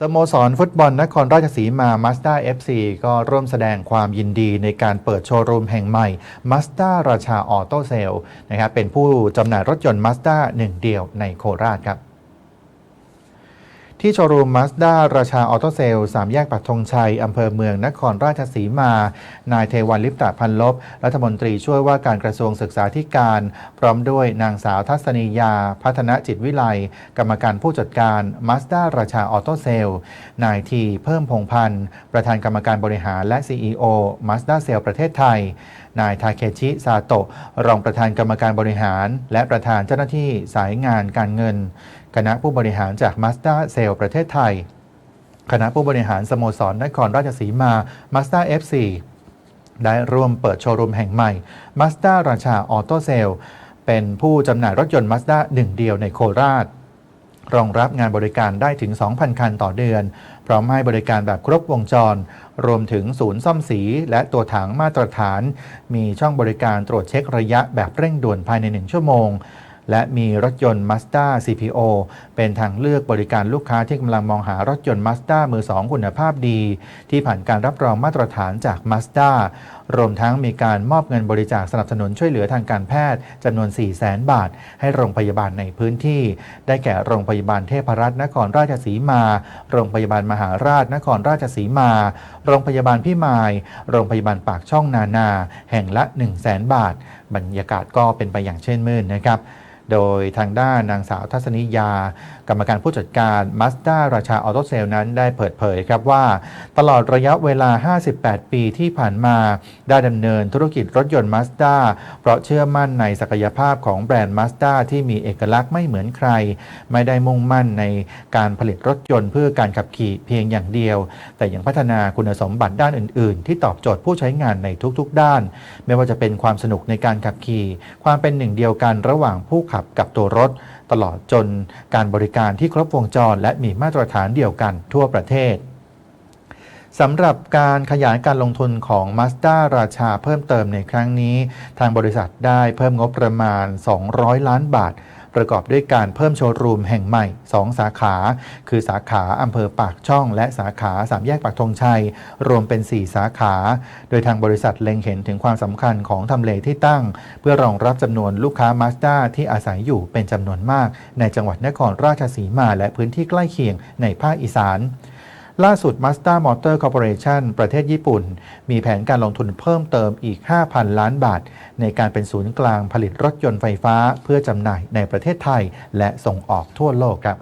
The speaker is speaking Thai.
สโมสรฟุตบอลนครราชสีมามาสด้า FC ก็ร่วมแสดงความยินดีในการเปิดโชว์รูมแห่งใหม่มาสด้าราชาออโต้เซลนะครับเป็นผู้จำหน่ายรถยนต์มาสด้าหนึ่งเดียวในโคราชครับ ที่โชว์รูมมาสด้าราชาออโตเซลสามแยกปักธงชัย อำเภอเมืองนครราชสีมา นายเทวันลิปตะพันลบ รัฐมนตรีช่วยว่าการกระทรวงศึกษาธิการ พร้อมด้วยนางสาวทัศนียา พัฒนจิตวิไลกรรมการผู้จัดการมาสด้าราชาออโตเซลนายทีเพิ่มพงพันธ์ ประธานกรรมการบริหารและ CEO มาสด้าเซลประเทศไทย นายทาเคชิซาโตะรองประธานกรรมการบริหาร และประธานเจ้าหน้าที่สายงานการเงิน คณะผู้บริหารจาก Mazda s a l e ประเทศไทย คณะผู้บริหารสโมสรนครราชสีมา Mazda FC ได้ร่วมเปิดโชว์รูมแห่งใหม่ Mazda ราชาออโต้เซลเป็นผู้จำหน่ายรถยนต์ Mazda หนึ่งเดียวในโคราช รองรับงานบริการได้ถึง 2,000 คันต่อเดือน พร้อมให้บริการแบบครบวงจร รวมถึงศูนย์ซ่อมสี และตัวถังมาตรฐาน มีช่องบริการตรวจเช็คระยะแบบเร่งด่วนภายใน 1 ชั่วโมง และมีรถยนต์ Mazda CPO เป็นทางเลือกบริการลูกค้าที่กำลังมองหารถยนต์ Mazda มือสองคุณภาพดี ที่ผ่านการรับรองมาตรฐานจาก Mazda รวมทั้งมีการมอบเงินบริจาคสนับสนุนช่วยเหลือทางการแพทย์จำนวน 4 0 0แสนบาท ให้โรงพยาบาลในพื้นที่ ได้แก่โรงพยาบาลเทพรัตน์นครราชสีมา โรงพยาบาลมหาราชนครราชสีมา โรงพยาบาลพิมาย โรงพยาบาลปากช่องนานา แห่งละ 1 0 0 0 0แสนบาท บรรยากาศก็เป็นไปอย่างเช่นมื่นนะครับ โดยทางด้านนางสาวทัศนิยา กรรมการผู้จัดการมาสด้าราชาออโตเซลนั้นได้เปิดเผยครับว่า ตลอดระยะเวลา 58 ปีที่ผ่านมา ได้ดำเนินธุรกิจรถยนต์มาสด้าเพราะเชื่อมั่นในศักยภาพของแบรนด์มาสด้าที่มีเอกลักษณ์ไม่เหมือนใคร ไม่ได้มุ่งมั่นในการผลิตรถยนต์เพื่อการขับขี่เพียงอย่างเดียว แต่ยังพัฒนาคุณสมบัติด้านอื่น ๆ ที่ตอบโจทย์ผู้ใช้งานในทุกๆ ด้าน ไม่ว่าจะเป็นความสนุกในการขับขี่ ความเป็นหนึ่งเดียวกันระหว่างผู้ขับกับตัวรถ ตลอดจนการบริการที่ครบวงจร และมีมาตรฐานเดียวกันทั่วประเทศสำหรับการขยายการลงทุนของ Mazda ราชาเพิ่มเติมในครั้งนี้ ทางบริษัทได้เพิ่มงบประมาณ 200 ล้านบาท ประกอบด้วยการเพิ่มโชว์รูมแห่งใหม่ 2 สาขา คือสาขาอำเภอปากช่องและสาขาสามแยกปากธงชัย รวมเป็น 4 สาขา โดยทางบริษัทเล็งเห็นถึงความสำคัญของทำเลที่ตั้ง เพื่อรองรับจำนวนลูกค้ามาสด้าที่อาศัยอยู่เป็นจำนวนมาก ในจังหวัดนครราชสีมาและพื้นที่ใกล้เคียงในภาคอีสาน ล่าสุด Mazda Motor Corporation ประเทศญี่ปุ่น มีแผนการลงทุนเพิ่มเติมอีก 5,000 ล้านบาท ในการเป็นศูนย์กลางผลิตรถยนต์ไฟฟ้า เพื่อจำหน่ายในประเทศไทย และส่งออกทั่วโลกครับ